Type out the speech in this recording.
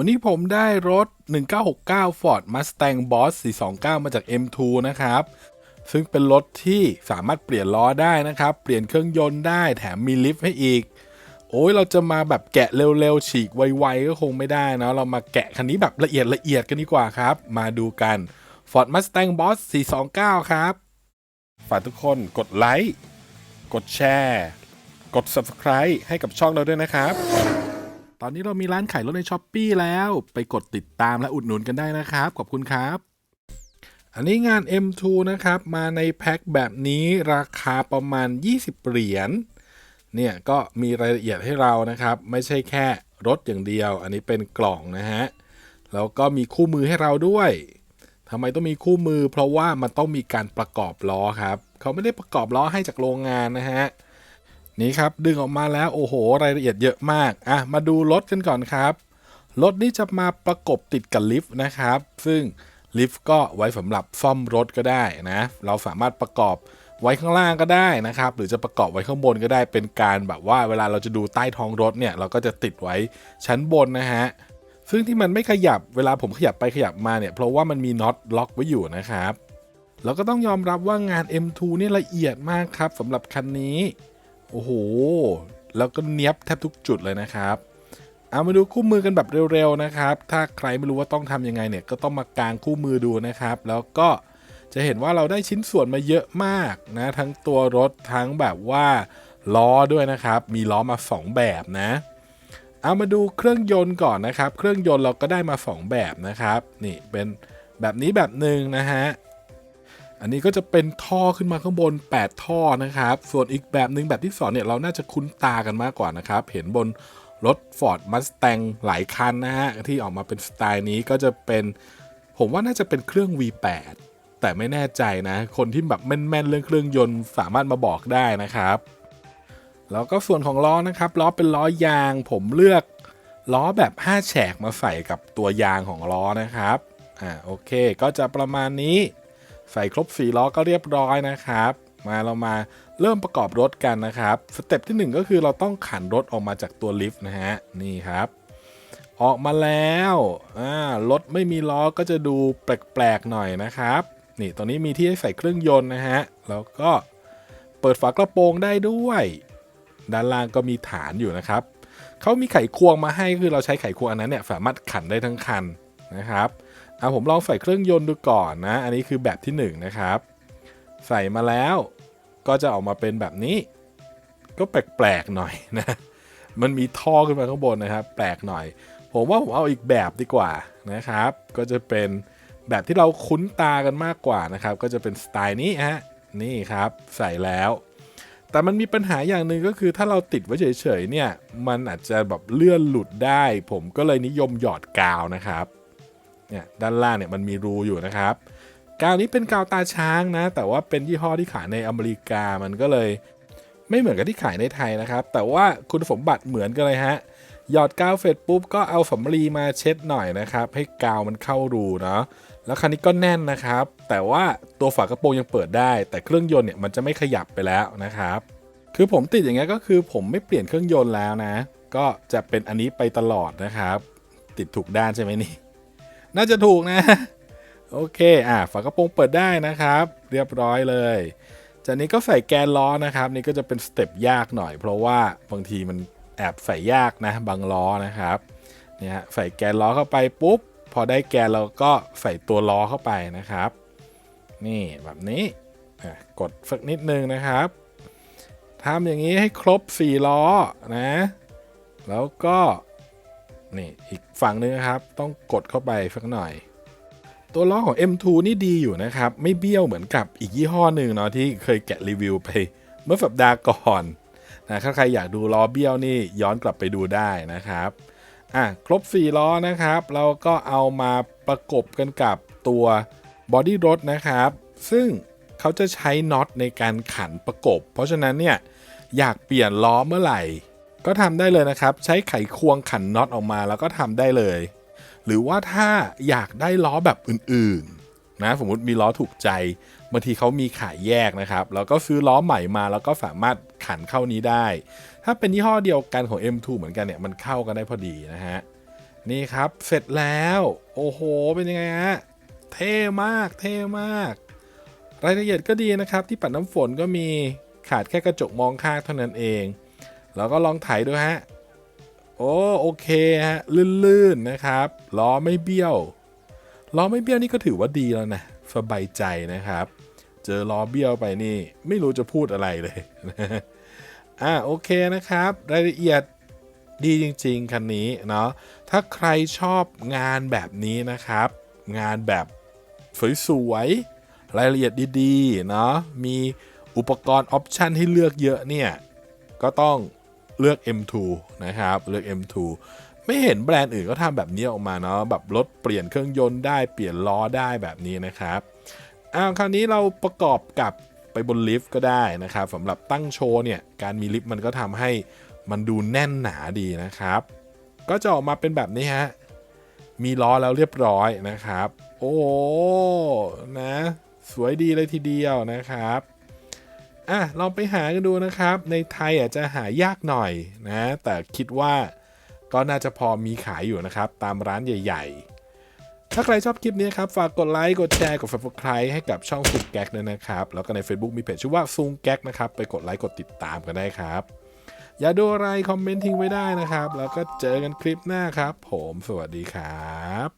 วันนี้ผมได้รถ 1969 Ford Mustang Boss 429 มาจาก M2 นะครับ ซึ่งเป็นรถที่สามารถเปลี่ยนล้อได้นะครับ เปลี่ยนเครื่องยนต์ได้แถมมีลิฟต์ให้อีก โอ้ยเราจะมาแบบแกะเร็วๆ ฉีกไวๆ ก็คงไม่ได้นะ เรามาแกะคันนี้แบบละเอียดละเอียดกันดีกว่าครับ มาดูกัน Ford Mustang Boss 429 ครับ ฝากทุกคนกดไลค์ กดแชร์ กด Subscribe ให้กับช่องเราด้วยนะครับ ตอนนี้เรามีร้านขายรถในช้อปปีแล้วไปกดติดตามและอุดหนุนกันได้นะครับ ขอบคุณครับ อันนี้งาน M2 นะครับ มาในแพ็คแบบนี้ราคาประมาณ 20 เหรียญเนี่ยก็มีรายละเอียดให้เรานะครับ ไม่ใช่แค่รถอย่างเดียว อันนี้เป็นกล่องนะฮะ แล้วก็มีคู่มือให้เราด้วยทำไมต้องมีคู่มือ เพราะว่ามันต้องมีการประกอบล้อครับ เขาไม่ได้ประกอบล้อให้จากโรงงานนะฮะ นี่ครับดึงออกมาแล้วโอ้โหรายละเอียดเยอะมากอะมาดูรถกันก่อนครับรถนี้จะมาประกบติดกับลิฟต์นะครับ ซึ่งลิฟต์ก็ไว้สำหรับซ่อมรถก็ได้นะ เราสามารถประกอบไว้ข้างล่างก็ได้นะครับ หรือจะประกอบไว้ข้างบนก็ได้เป็นการแบบว่าเวลาเราจะดูใต้ท้องรถเนี่ย เราก็จะติดไว้ชั้นบนนะฮะซึ่งที่มันไม่ขยับเวลาผมขยับไปขยับมาเนี่ยเพราะว่ามันมีน็อตล็อกไว้อยู่นะครับเราก็ต้องยอมรับว่างาน M2 เนี่ยละเอียดมากครับสำหรับคันนี้ โอ้โห แล้วก็เนี้ยบแทบทุกจุดเลยนะครับเอามาดูคู่มือกันแบบเร็วๆนะครับ ถ้าใครไม่รู้ว่าต้องทำยังไงเนี่ย ก็ต้องมากางคู่มือดูนะครับ แล้วก็จะเห็นว่าเราได้ชิ้นส่วนมาเยอะมากนะ ทั้งตัวรถทั้งแบบว่าล้อด้วยนะครับ มีล้อมา 2 แบบนะ เอามาดูเครื่องยนต์ก่อนนะครับ เครื่องยนต์เราก็ได้มา 2 แบบนะครับ นี่เป็นแบบนี้แบบหนึ่งนะฮะ อันนี้ก็จะเป็นท่อขึ้นมาข้างบน 8 ท่อนะครับ ส่วนอีกแบบหนึ่งแบบที่2เนี่ยเราน่าจะคุ้นตากันมากกว่านะครับ เห็นบนรถ Ford Mustang หลายคันนะฮะ ที่ออกมาเป็นสไตล์นี้ก็จะเป็น ผมว่าน่าจะเป็นเครื่อง V8 แต่ไม่แน่ใจนะ คนที่แบบแม่นๆเรื่องเครื่องยนต์สามารถมาบอกได้นะครับ แล้วก็ส่วนของล้อนะครับล้อเป็นล้อยาง ผมเลือกล้อแบบ 5 แฉกมาใส่กับตัวยางของล้อนะครับอ่าโอเค ก็จะประมาณนี้ ใส่ครบ4ล้อก็เรียบร้อยนะครับ มาเรามาเริ่มประกอบรถกันนะครับ สเต็ปที่ 1 ก็คือเราต้องขันรถออกมาจากตัวลิฟต์นะฮะ นี่ครับ ออกมาแล้วอ่ารถไม่มีล้อก็จะดูแปลกๆหน่อยนะครับ นี่ตอนนี้มีที่ให้ใส่เครื่องยนต์นะฮะ แล้วก็เปิดฝากระโปรงได้ด้วย ด้านล่างก็มีฐานอยู่นะครับเขามีไขควงมาให้คือเราใช้ไขควงอันนั้นเนี่ยสามารถขันได้ทั้งคันนะครับ เอาผมลองใส่เครื่องยนต์ดูก่อนนะ อันนี้คือแบบที่1นนะครับ ใส่มาแล้วก็จะออกมาเป็นแบบนี้ ก็แปลกๆหน่อยนะ มันมีท่อขึ้นมาข้างบนนะครับ แปลกหน่อย ผมว่าผมเอาอีกแบบดีกว่านะครับ ก็จะเป็นแบบที่เราคุ้นตากันมากกว่านะครับ ก็จะเป็นสไตล์นี้ฮะ นี่ครับใส่แล้ว แต่มันมีปัญหาอย่างหนึ่งก็คือถ้าเราติดไว้เฉยๆเนี่ย มันอาจจะแบบเลื่อนหลุดได้ ผมก็เลยนิยมหยอดกาวนะครับ เนี่ยด้านล่างเนี่ยมันมีรูอยู่นะครับ กาวนี้เป็นกาวตาช้างนะ แต่ว่าเป็นยี่ห้อที่ขายในอเมริกามันก็เลย ไม่เหมือนกับที่ขายในไทยนะครับ แต่ว่าคุณสมบัติเหมือนกันเลยฮะหยอดกาวเสร็จปุ๊บก็เอาสำลีมาเช็ดหน่อยนะครับ ให้กาวมันเข้ารูเนาะแล้วคันนี้ก็แน่นนะครับ แต่ว่าตัวฝากระโปรงยังเปิดได้ แต่เครื่องยนต์เนี่ยมันจะไม่ขยับไปแล้วนะครับ คือผมติดอย่างเงี้ยก็คือผมไม่เปลี่ยนเครื่องยนต์แล้วนะ ก็จะเป็นอันนี้ไปตลอดนะครับ ติดถูกด้านใช่ไหมนี่ น่าจะถูกนะ โอเค อะฝากระโปรงเปิดได้นะครับ เรียบร้อยเลย จากนี้ก็ใส่แกนล้อนะครับ นี่ก็จะเป็นสเต็ปยากหน่อย เพราะว่าบางทีมันแอบใส่ยากนะ บางล้อนะครับเนี่ยฮะใส่แกนล้อเข้าไปปุ๊บ พอได้แกนเราก็ใส่ตัวล้อเข้าไปนะครับ นี่แบบนี้กดสักนิดนึงนะครับทำอย่างนี้ให้ครบ 4 ล้อนะ แล้วก็ นี่อีกฝั่งนึงนะครับ ต้องกดเข้าไปสักหน่อย ตัวล้อของ M2 นี่ดีอยู่นะครับ ไม่เบี้ยวเหมือนกับอีกยี่ห้อหนึ่งเนาะที่เคยแกะรีวิวไปเมื่อสัปดาห์ก่อนนะถ้าใครอยากดูล้อเบี้ยวนี่ย้อนกลับไปดูได้นะครับอะครบ 4 ล้อนะครับ เราก็เอามาประกบกันกับตัวบอดี้รถนะครับ ซึ่งเขาจะใช้น็อตในการขันประกบ เพราะฉะนั้นเนี่ยอยากเปลี่ยนล้อเมื่อไหร่ ก็ทำได้เลยนะครับ ใช้ไขควงขันน็อตออกมาแล้วก็ทำได้เลย หรือว่าถ้าอยากได้ล้อแบบอื่นๆนะสมมติมีล้อถูกใจบางทีเขามีขายแยกนะครับ แล้วก็ซื้อล้อใหม่มาแล้วก็สามารถขันเข้านี้ได้ ถ้าเป็นยี่ห้อเดียวกันของ M2 เหมือนกันเนี่ยมันเข้ากันได้พอดีนะฮะนี่ครับเสร็จแล้ว โอ้โห เป็นยังไงฮะเท่มากเท่มาก รายละเอียดก็ดีนะครับ ที่ปัดน้ำฝนก็มีขาดแค่กระจกมองข้างเท่านั้นเอง แล้วก็ลองถ่ายดูฮะ โอ้โอเคฮะ ลื่นๆนะครับ ล้อไม่เบี้ยว ล้อไม่เบี้ยวนี่ก็ถือว่าดีแล้วนะสบายใจนะครับ เจอล้อเบี้ยวไปนี่ ไม่รู้จะพูดอะไรเลยอ่าโอเคนะครับ รายละเอียดดีจริง ๆ คันนี้เนาะถ้าใครชอบงานแบบนี้นะครับ งานแบบสวยๆรายละเอียดดีๆเนาะมีอุปกรณ์ออปชันให้เลือกเยอะเนี่ย ก็ต้อง เลือก M2 นะครับเลือก M2 ไม่เห็นแบรนด์อื่นก็ทำแบบนี้ออกมาเนาะแบบรถเปลี่ยนเครื่องยนต์ได้เปลี่ยนล้อได้แบบนี้นะครับอ้าวคราวนี้เราประกอบกับไปบนลิฟต์ก็ได้นะครับสำหรับตั้งโชว์เนี่ยการมีลิฟต์มันก็ทำให้มันดูแน่นหนาดีนะครับ ก็จะออกมาเป็นแบบนี้ฮะมีล้อแล้วเรียบร้อยนะครับ โอ้นะ สวยดีเลยทีเดียวนะครับ อะลองไปหากันดูนะครับ ในไทยอาจจะหายากหน่อยนะ แต่คิดว่าก็น่าจะพอมีขายอยู่นะครับ ตามร้านใหญ่ ๆ ถ้าใครชอบคลิปนี้ครับ ฝากกดไลค์ กดแชร์ กด subscribe ให้กับช่องซุงแก๊กด้วยนะครับ แล้วก็ใน Facebook มีเพจชื่อว่าซุงแก๊กนะครับ ไปกดไลค์ กดติดตามกันได้ครับ อย่าดูอะไร คอมเมนต์ทิ้งไว้ได้นะครับ แล้วก็เจอกันคลิปหน้าครับ ผม สวัสดีครับ